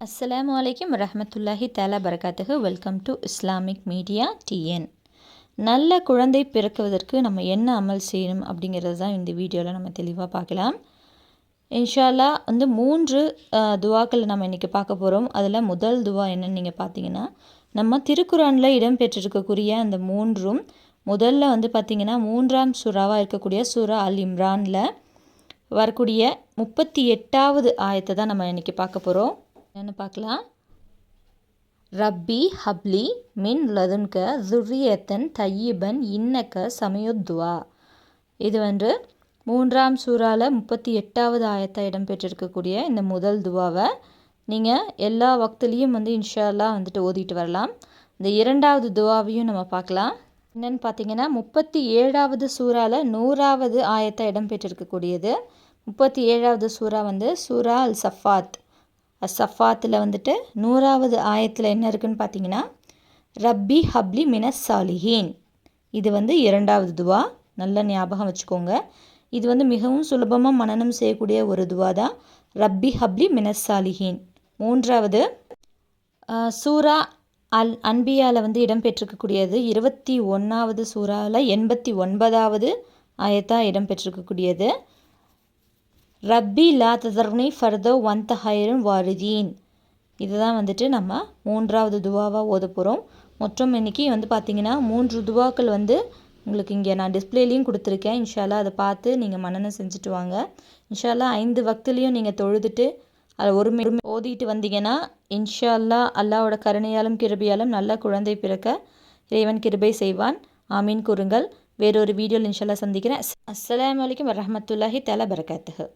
அஸ்ஸலாமு வலைக்கம் ரஹமத்துல்லாஹி தாலா பரகாத்துக்கு welcome to Islamic media TN நல்ல குழந்தை பிறக்குவதற்கு நம்ம என்ன அமல் செய்யணும் அப்படிங்கிறது தான் இந்த வீடியோவில் நம்ம தெளிவாக பார்க்கலாம். இன்ஷால்லா வந்து மூன்று துவாக்களை நம்ம இன்றைக்கி பார்க்க போகிறோம் அதில் முதல் துவா என்னன்னு நீங்கள் பார்த்தீங்கன்னா நம்ம திருக்குறானில் இடம்பெற்றிருக்கக்கூடிய அந்த மூன்றும் முதல்ல வந்து பார்த்திங்கன்னா மூன்றாம் சுறாவாக இருக்கக்கூடிய சூரா அல் இம்ரானில் வரக்கூடிய முப்பத்தி எட்டாவது ஆயத்தை தான் நம்ம இன்றைக்கி பார்க்க போகிறோம் என்னென்னு பார்க்கலாம். ரப்பி ஹப்லி மின் லதுன்க துர்ரியத்தன் தையீபன் இன்னக்க சமயோத்வா இது வந்து மூன்றாம் சூறால முப்பத்தி எட்டாவது ஆயத்தை இடம்பெற்றிருக்கக்கூடிய இந்த முதல் துவாவை நீங்கள் எல்லா வக்துலேயும் வந்து இன்ஷால்லாம் வந்துட்டு ஓதிட்டு வரலாம். இந்த இரண்டாவது துவாவையும் நம்ம பார்க்கலாம். என்னென்னு பார்த்தீங்கன்னா முப்பத்தி ஏழாவது சூறால நூறாவது ஆயத்தை இடம்பெற்றிருக்கக்கூடியது. முப்பத்தி ஏழாவது சூறா வந்து சூரா அல் சஃபாத் சஃபாத்தில் வந்துட்டு நூறாவது ஆயத்தில் என்ன இருக்குன்னு பார்த்தீங்கன்னா ரப்பி ஹப்லி மினஸ் சாலிஹீன். இது வந்து இரண்டாவது துவா. நல்ல ஞாபகம் வச்சுக்கோங்க. இது வந்து மிகவும் சுலபமாக மனநம் செய்யக்கூடிய ஒரு துவா தான் ரப்பி ஹப்லி மினஸ் சாலிஹீன். மூன்றாவது சூரா அல் அன்பியாவில் வந்து இடம்பெற்றிருக்கக்கூடியது இருபத்தி ஒன்றாவது சூறாவில் எண்பத்தி ஒன்பதாவது ஆயத்தாக இடம்பெற்றிருக்கக்கூடியது ரப்பி லா ததர்னி ஃபர்தோ ஒன் ஹைரன் வாரிதீன். இதுதான் வந்துட்டு நம்ம மூன்றாவது துவாவாக ஓத போகிறோம் மொத்தம் இன்னைக்கு வந்து பார்த்திங்கன்னா மூன்று துவாக்கள் வந்து உங்களுக்கு இங்கே நான் டிஸ்பிளேலையும் கொடுத்துருக்கேன். இன்ஷால்லா அதை பார்த்து நீங்கள் மன்னனம் செஞ்சுட்டு வாங்க. இன்ஷால்லா ஐந்து வக்திலையும் நீங்கள் தொழுதுட்டு அதை ஒரு மி- ஓதிட்டு வந்தீங்கன்னா இன்ஷால்லா அல்லாவோட கருணையாலும் கிருபையாலும் நல்ல குழந்தை பிறக்க இறைவன் கிருபை செய்வான். ஆமீன் கூறுங்கள். வேறொரு வீடியோவில் இன்ஷால்லா சந்திக்கிறேன். அஸ்- வலைக்கம் வரமத்துல்லாஹி வரஹ்மத்துல்லாஹி தஆலா பரகாத்துஹு.